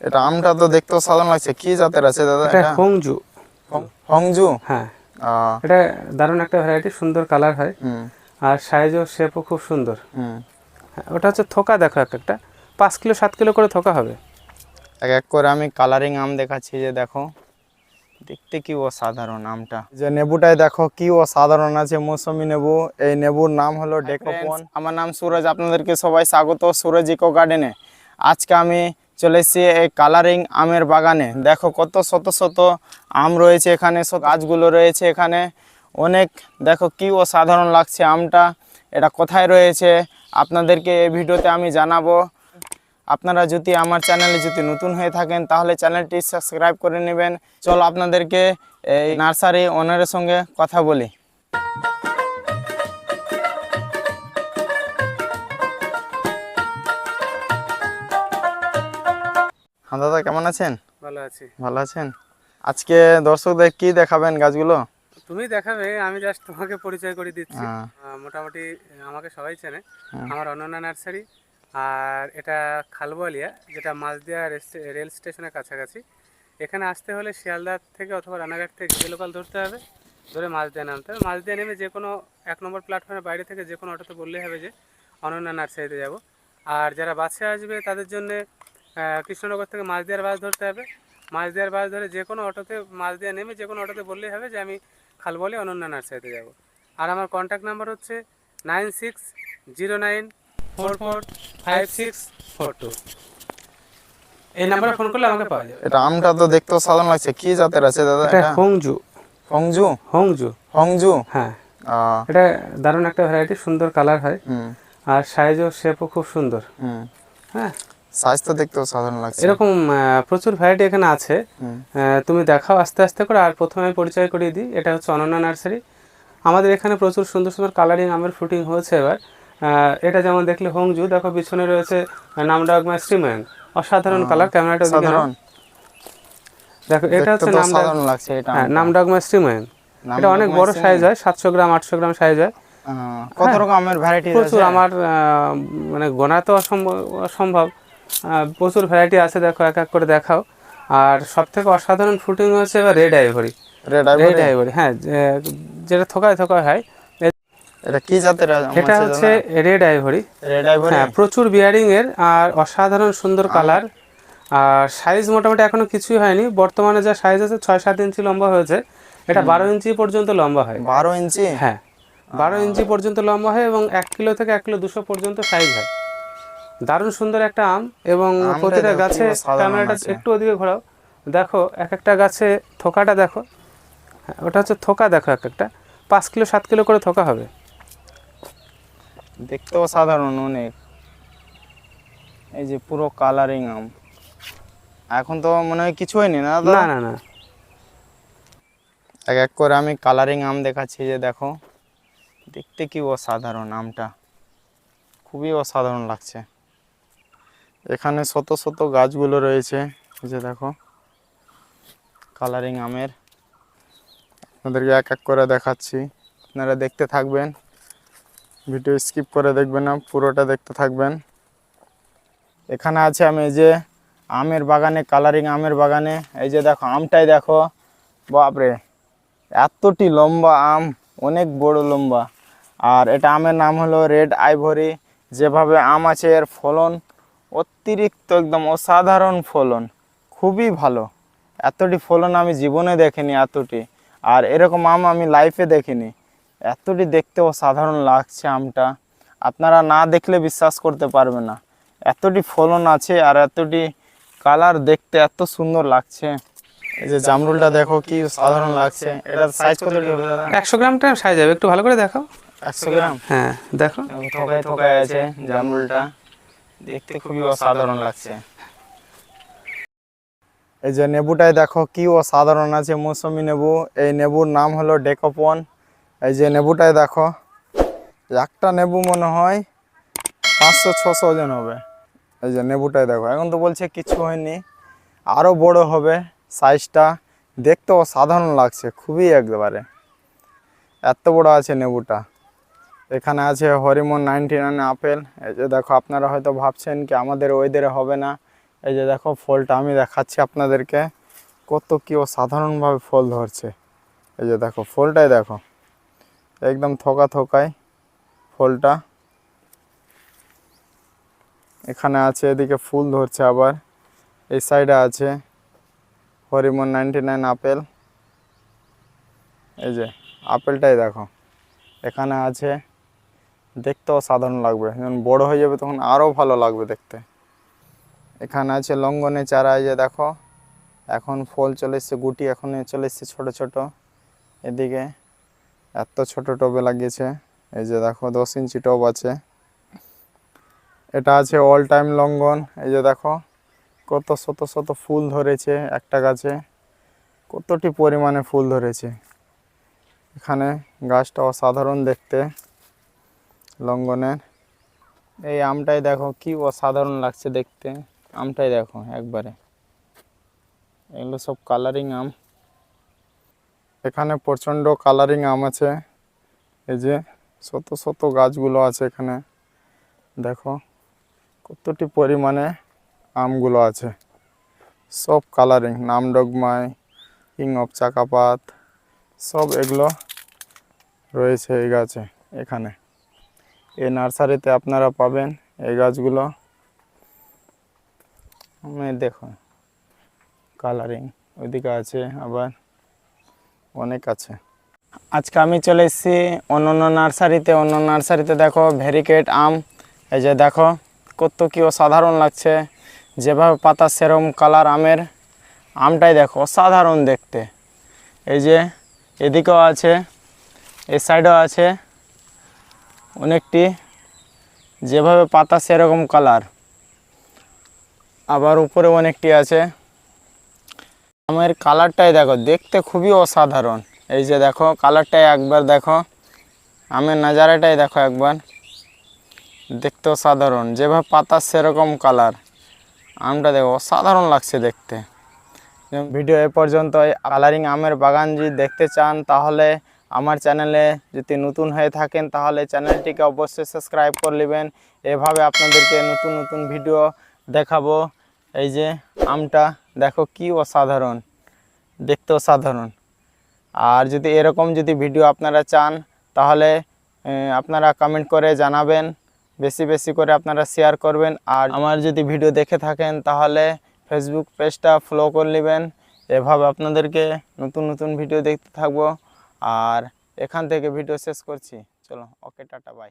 এটা আমটা তো দেখতেও সাধারণ লাগছে। কি জাতের আছে দাদা এটা হংজু হং- হংজু হ্যাঁ। এটা দারুণ একটা ভ্যারাইটি সুন্দর কালার হয়। হুম। আর সাইজ ও শেপও খুব সুন্দর। হুম। হ্যাঁ, ওটা হচ্ছে থোকা দেখো এক একটা। পাঁচ কিলো সাত কিলো করে থোকা হবে। এক এক করে আমি কালারিং আম দেখাচ্ছি যে দেখো। দেখতে কি অসাধারণ আমটা। যে নেবুটাই দেখো কি অসাধারণ আছে মৌসুমি নেবু। এই নেবুর নাম হলো ডেকোপন। আমার নাম সুরজ আপনাদেরকে সবাই স্বাগত সুরজ ইকো গার্ডেনে। আজকে আমি চলে এসেছি এই কালারিং আমের বাগানে। দেখো কত শত শত আম রয়েছে এখানে গাছগুলো রয়েছে এখানে। অনেক, দেখো কি অসাধারণ লাগছে আমটা। এটা কোথায় রয়েছে? আপনাদেরকে এই ভিডিওতে আমি জানাব। আপনারা যদি আমার চ্যানেলে যদি নতুন হয়ে থাকেন, তাহলে চ্যানেলটি সাবস্ক্রাইব করে নেবেন। চলো আপনাদেরকে এই নার্সারি ওনারের সঙ্গে কথা বলি। হ্যাঁ দাদা কেমন আছেন? ভালো আছি। ভালো আছেন? আজকে দর্শকদের কি দেখাবেন গাছগুলো? তুমি দেখাবে আমি জাস্ট তোমাকে পরিচয় করে দিচ্ছি। হ্যাঁ। মোটামুটি আমাকে সবাই চেনে। আমার অনন্যা নার্সারি আর এটা খালবলিয়া যেটা মাঝদিয়া রেল স্টেশনের কাছাকাছি। এখানে আসতে হলে শিয়ালদা থেকে অথবা রানাঘাট থেকে যে লোকাল ধরতে হবে। ধরে মাঝদিয়া নামতে হবে। মাঝদিয়া নেমে যে কোনো এক নম্বর প্ল্যাটফর্মের বাইরে থেকে যে কোনো অটোতে বললেই হবে যে অনন্যা নার্সারিতে যাব। আর যারা বাসে আসবে তাদের জন্য কৃষ্ণনগর থেকে মাছ দেওয়ার বাস ধরতে হবে। মাছ দেওয়ার বাস ধরে যে কোনো অটোতে মাঝদিয়া নেমে যে কোনো অটোতে বললেই হবে যে আমি খালবলি অনন্যা নার্সারিতে যাব। আর আমার কন্ট্যাক্ট নাম্বার হচ্ছে nine six zero nine four four five six four two. এই নাম্বারে ফোন করলে আমাকে পাওয়া যাবে। এটা আমটা তো দেখতেও সাধারণ লাগছে। কি জাতের আছে দাদা এটা হংজু। হংজু? হংজু। হংজু? হ্যাঁ। এটা দারুণ একটা ভ্যারাইটি সুন্দর কালার হয়। আর সাইজ ও শেপও খুব সুন্দর। হ্যাঁ। সাইজ তো দেখতেও সাধারণ লাগছে। এরকম প্রচুর ভ্যারাইটি এখানে আছে। তুমি দেখাও আস্তে আস্তে করে আর প্রথমে পরিচয় করিয়ে দিই। এটা হচ্ছে অনন্যা নার্সারি। আমাদের এখানে প্রচুর সুন্দর সুন্দর কালারিং আমের ফ্রুটিং হয়েছে এবার। এটা যেমন দেখলে হংজু দেখো পিছনে রয়েছে নামডাগমা স্ট্রিমেন অসাধারণ কালার ক্যামেরাটা সাধারণ। দেখো এটা হচ্ছে তো নামডাগ সাধারণ লাগছে এটা হ্যাঁ নামডাগমা নাম এটা অনেক বড় সাইজ হয় সাতশো গ্রাম আটশো গ্রাম সাইজ হয়। কত রকম আমের ভ্যারাইটি প্রচুর আমার মানে গোনা তো অসম্ভব। প্রচুর ভ্যারাইটি আছে দেখো এক এক করে দেখাও। আর সব থেকে অসাধারণ ফ্রুটিং হচ্ছে এবার red ivory red red ivory হ্যাঁ যেটা থোকায় থোকায় হয় এটা কি জাতের এটা হচ্ছে রেড আইভরি রেড আইভরি হ্যাঁ প্রচুর বিয়ারিং এর আর অসাধারণ সুন্দর কালার আর সাইজ মোটামুটি এখনও কিছুই হয়নি। বর্তমানে যা সাইজ আছে ছয় সাত ইঞ্চি লম্বা হয়েছে। এটা বারো ইঞ্চি পর্যন্ত লম্বা হয়। বারো ইঞ্চি? হ্যাঁ বারো ইঞ্চি পর্যন্ত লম্বা হয় এবং এক কিলো থেকে এক কিলো দুশো পর্যন্ত সাইজ হয়। দারুণ সুন্দর একটা আম এবং প্রতিটা গাছে ক্যামেরাটা একটু ওদিকে ঘোরাও। দেখো এক একটা গাছে থোকাটা দেখো। হ্যাঁ, ওটা হচ্ছে থোকা দেখো এক একটা পাঁচ কিলো সাত কিলো করে থোকা হবে। দেখতেও সাধারণ অনেক। এই যে পুরো কালারিং আম। এখন তো মনে হয় কিছু হয়নি না না না না। এক এক করে আমি কালারিং আম দেখাচ্ছি যে দেখো। দেখতে কি অসাধারণ আমটা। খুবই অসাধারণ লাগছে। এখানে শত শত গাছগুলো রয়েছে। যে দেখো কালারিং আমের। আপনাদেরকে এক এক করে দেখাচ্ছি। আপনারা দেখতে থাকবেন। ভিডিও স্কিপ করে দেখবেন না, পুরোটা দেখতে থাকবেন। এখানে আছে আমি এই যে আমের বাগানে কালারিং আমের বাগানে। এই যে দেখো, আমটাই দেখো। বাপরে, এতটি লম্বা আম, অনেক বড় লম্বা। আর এটা আমের নাম হলো রেড আইভরি যেভাবে আম আছে, এর ফলন অতিরিক্ত একদম অসাধারণ ফলন খুবই ভালো। এতটি ফলন আমি জীবনে দেখিনি এতটি। আর এরকম আম আমি লাইফে দেখিনি। এতটি দেখতে অসাধারণ লাগছে আমটা। আপনারা না দেখলে বিশ্বাস করতে পারবে না। এতটি ফলন আছে আর এতটি কালার দেখতে এত সুন্দর লাগছে। এই যে জামরুলটা দেখো কি সাধারণ লাগছে। এটার সাইজ হবে দাদা একশো গ্রামটা সাইজ হবে একটু ভালো করে দেখাও। একশো গ্রাম? হ্যাঁ দেখো। থোকায় থোকায় আছে জামরুলটা। দেখতে খুবই অসাধারণ লাগছে। এই যে নেবুটাই দেখো কি অসাধারণ আছে মৌসুমি নেবু। এই নেবুর নাম হলো ডেকোপন। এই যে নেবুটাই দেখো একটা নেবু মনে হয় পাঁচশো ছশো ওজন হবে। এই যে নেবুটাই দেখো এখন তো বলছে কিছু হয়নি। আরও বড় হবে সাইজটা। দেখতে অসাধারণ লাগছে খুবই একবারে। এত বড় আছে নেবুটা। এখানে আছে হরিমন নাইনটি নাইন আপেল। এই যে দেখো, আপনারা হয়তো ভাবছেন কি আমাদের ওয়েদারে হবে না। এই যে দেখো, ফলটা আমি দেখাচ্ছি আপনাদেরকে। কত কি সাধারণভাবে ফল ধরছে। এই যে দেখো, ফলটাই দেখো। একদম থোকা থোকায় ফলটা। এখানে আছে, এদিকে ফুল ধরছে আবার। এই সাইডে আছে হরিমন নাইনটি নাইন আপেল। এই যে, আপেলটাই দেখো। এখানে আছে দেখতেও সাধারণ লাগবে। যখন বড় হয়ে যাবে তখন আরও ভালো লাগবে দেখতে। এখানে আছে লঙ্গনে চারা যে দেখো, এখন ফল চলে এসছে, গুটি এখন চলে এসছে ছোটো ছোটো। এদিকে এত ছোট টবে লাগিয়েছে, এই যে দেখো, দশ ইঞ্চি টব আছে। এটা আছে অল টাইম লঙ্গন এই যে দেখো, কত শত শত ফুল ধরেছে একটা গাছে, কতটি পরিমাণে ফুল ধরেছে। এখানে গাছটা অসাধারণ দেখতে। লঙ্ঘনের এই আমটাই দেখো, কি অসাধারণ লাগছে দেখতে। আমটাই দেখো একবারে। এগুলো সব কালারিং আম। এখানে প্রচণ্ড কালারিং আম আছে। এই যে শত শত গাছগুলো আছে এখানে। দেখো, কতটি পরিমাণে আমগুলো আছে। সব কালারিং নামডগমাই কিং অফ চাকাপাত, সব এগুলো রয়েছে এই গাছে, এখানে। এই নার্সারিতে আপনারা পাবেন এই গাছগুলো। আমি দেখো কালারিং ওইদিকে আছে, আবার অনেক আছে। আজকে আমি চলে এসেছি অন্য অন্য নার্সারিতে অন্য নার্সারিতে দেখো ভেরিকেট আম, এই যে দেখো, কত কি অসাধারণ লাগছে। যেভাবে পাতা সেরম কালার আমের, আমটাই দেখো, অসাধারণ দেখতে। এই যে এদিকেও আছে, এই সাইডেও আছে। অনেকটি, যেভাবে পাতা সেরকম কালার আবার উপরে অনেকটি আছে। আমের কালারটাই দেখো, দেখতে খুবই অসাধারণ। এই যে দেখো কালারটাই একবার দেখো। আমের নাজারাটাই দেখো একবার। দেখতে অসাধারণ, যেভাবে পাতা সেরকম কালার আমটা দেখো, অসাধারণ লাগছে দেখতে। ভিডিও এ পর্যন্ত কালারিং আমের বাগান যদি দেখতে চান, তাহলে আমার চ্যানেলে যদি নতুন হয়ে থাকেন, তাহলে চ্যানেলটিকে অবশ্যই সাবস্ক্রাইব করে নেবেন। এভাবে আপনাদেরকে নতুন নতুন ভিডিও দেখাবো। এই যে আমটা, দেখো কি অসাধারণ দেখতে অসাধারণ আর যদি এরকম যদি ভিডিও আপনারা চান, তাহলে আপনারা কমেন্ট করে জানাবেন, বেশি বেশি করে আপনারা শেয়ার করবেন। আর আমার যদি ভিডিও দেখে থাকেন, তাহলে ফেসবুক পেজটা ফলো করে নেবেন। এভাবে আপনাদেরকে নতুন নতুন ভিডিও দেখতে থাকব। আর এখান থেকে ভিডিও শেষ করছি। চলো ওকে টাটা বাই